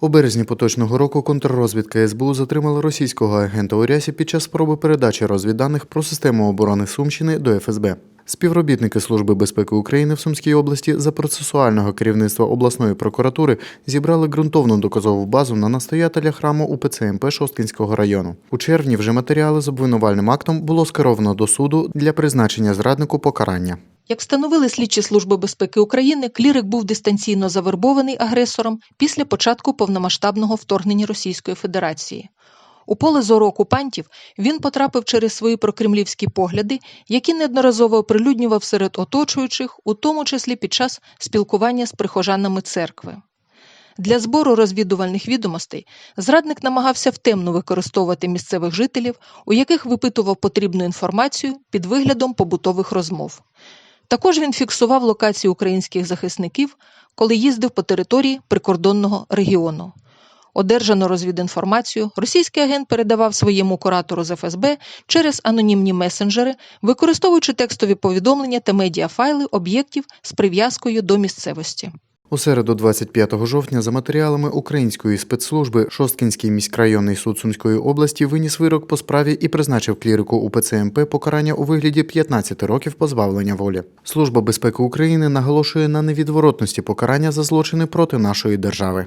У березні поточного року контррозвідка СБУ затримала російського агента у рясі під час спроби передачі розвідданих про систему оборони Сумщини до ФСБ. Співробітники Служби безпеки України в Сумській області за процесуального керівництва обласної прокуратури зібрали ґрунтовну доказову базу на настоятеля храму УПЦ МП Шосткінського району. У червні вже матеріали з обвинувальним актом було скеровано до суду для призначення зраднику покарання. Як встановили слідчі Служби безпеки України, клірик був дистанційно завербований агресором після початку повномасштабного вторгнення Російської Федерації. У поле зору окупантів він потрапив через свої прокремлівські погляди, які неодноразово оприлюднював серед оточуючих, у тому числі під час спілкування з прихожанами церкви. Для збору розвідувальних відомостей зрадник намагався втемно використовувати місцевих жителів, у яких випитував потрібну інформацію під виглядом побутових розмов. Також він фіксував локації українських захисників, коли їздив по території прикордонного регіону. Одержано розвідінформацію російський агент передавав своєму куратору з ФСБ через анонімні месенджери, використовуючи текстові повідомлення та медіафайли об'єктів з прив'язкою до місцевості. У середу, 25 жовтня, за матеріалами української спецслужби Шосткінський міськрайонний суд Сумської області виніс вирок по справі і призначив клірику УПЦ МП покарання у вигляді 15 років позбавлення волі. Служба безпеки України наголошує на невідворотності покарання за злочини проти нашої держави.